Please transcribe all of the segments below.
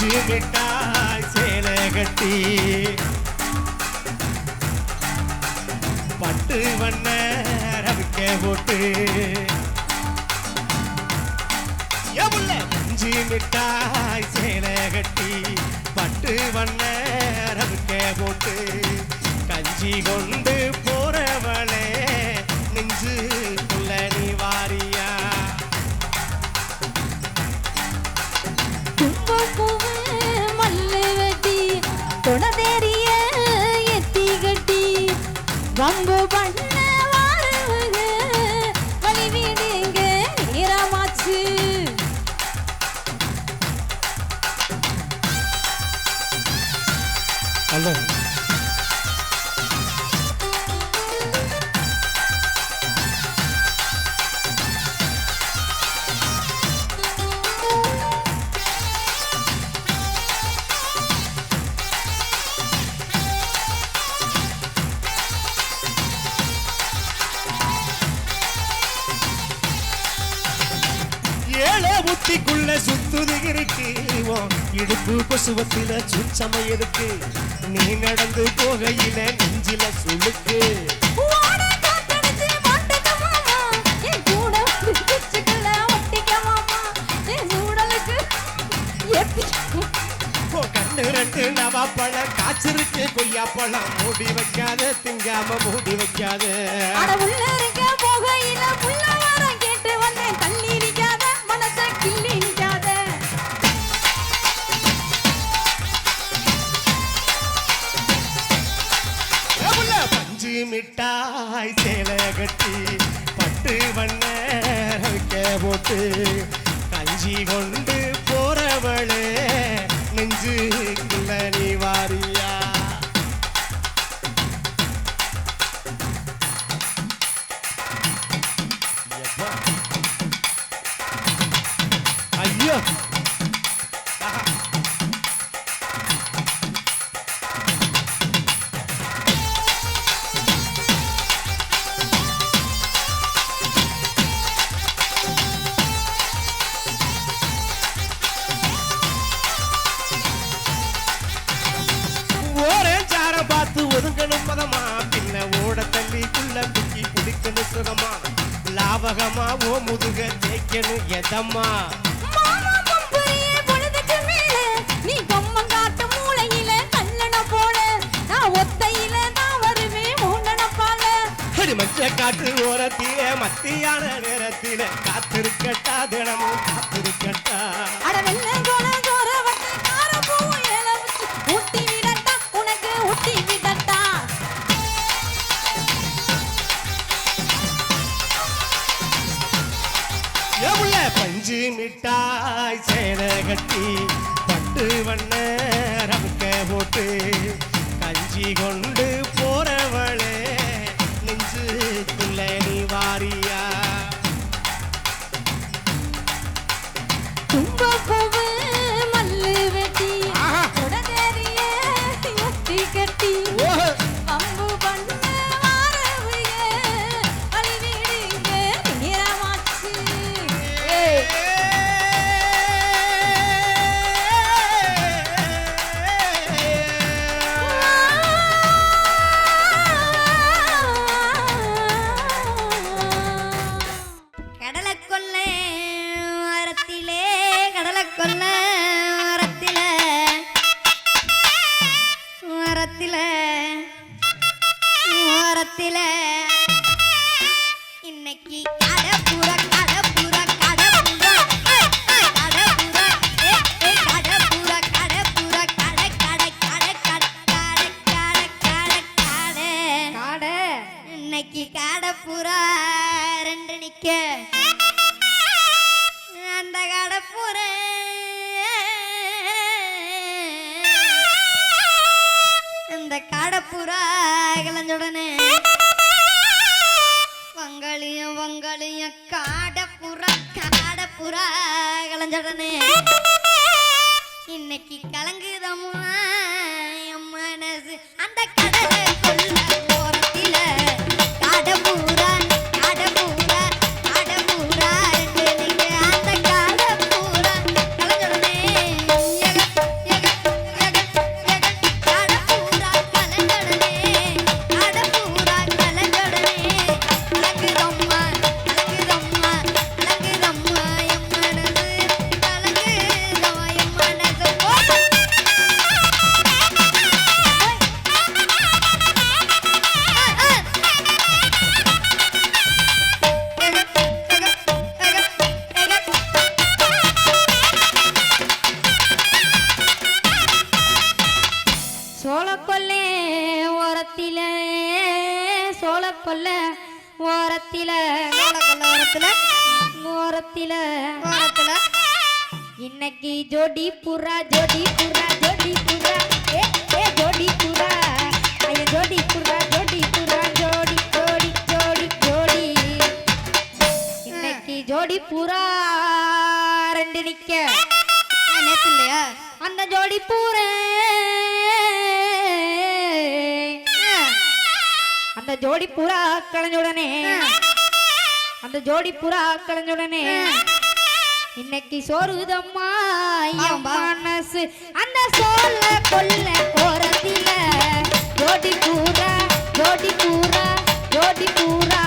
செஞ்சு விட்டாய் சேலை கட்டி. பட்டு வண்ண ரவிக்க போட்டு. செஞ்சு விட்டாய் சேலை கட்டி பட்டு வண்ண ரவிக்க போட்டு. கஞ்சி கொண்டு இருக்கு. இடுப்பு கொசுவத்தில சுச்சம இருக்கு. நீ நடந்து போகையில நெஞ்சில சுழுக்கு ரெண்டு நவா பழம் காய்ச்சிருக்கு. கொய்யா பழம் மூடி வைக்காத திங்காம மூடி வைக்காத. Yeah. வேணும் எதம்மா? மச்ச காற்று ஓரத்திலே மத்தியான நேரத்திலே. காத்திருக்கட்டா தினமும் காத்திருக்கட்டா. அட வெள்ளை விட்டாய் சேல கட்டி பட்டு வண்ண ரமுக்க போட்டு கஞ்சி கொண்டு கிளஞ்சுடனே வங்களிய வங்களிய காடப்புற காடப்புற கிளஞ்சுடனே இன்னைக்கு கலங்குதம்மா என் மனசு. அந்த சோளக்கொல்லே ஓரத்தில் சோளக்கொல்ல ஓரத்தில் சோளக்கொல்ல ஓரத்தில் ஓரத்தில். ஓரத்தில் இன்னைக்கு ஜோடி புறா ஜோடி புறா ஜோடி புறா. ஏ ஏ ஜோடி புறா. ஐயா ஜோடி புறா ஜோடி புறா ஜோடி ஜோடி ஜோடி ஜோடி. இன்னைக்கு ஜோடி புறா ரெண்டு நிக்க. அந்த ஜோடி பூரே அந்த ஜோடி புறா கலைஞ்சுடனே அந்த ஜோடி புறா கலைஞ்சுடனே இன்னைக்கு சோறுதம்மா மனசு. அந்த சோல கொல்ல போறதில்ல. ஜோடி பூரா ஜோடி பூரா ஜோடி பூரா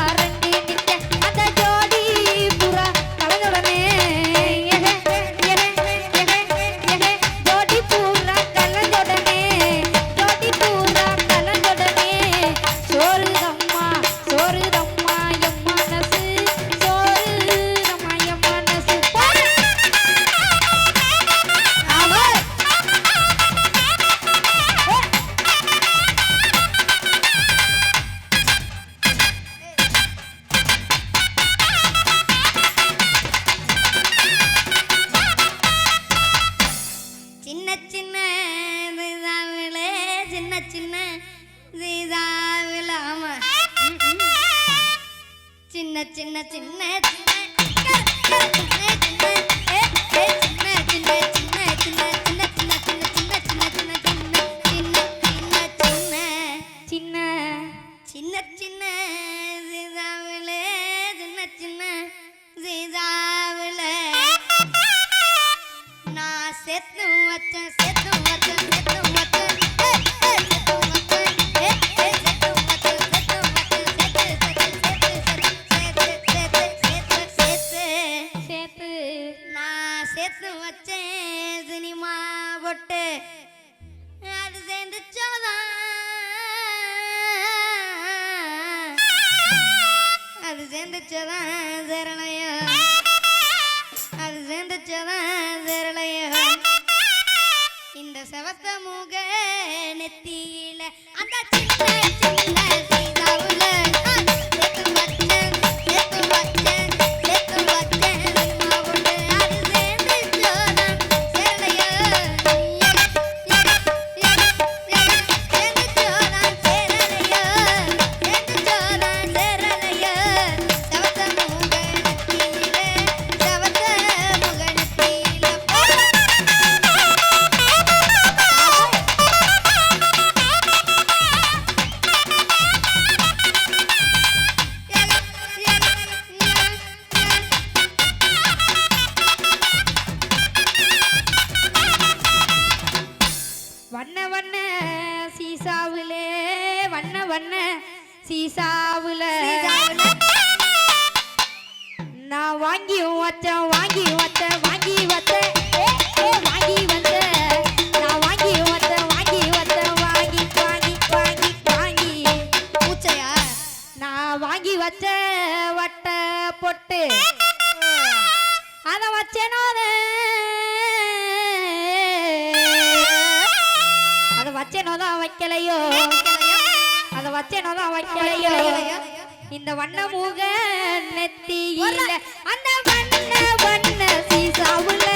I'm not taking. வைக்கலையோ? அத வச்சேனோ வைக்கலையோ? இந்த வண்ண மூக நெத்தியில அந்த வண்ண வண்ண சீசாவுல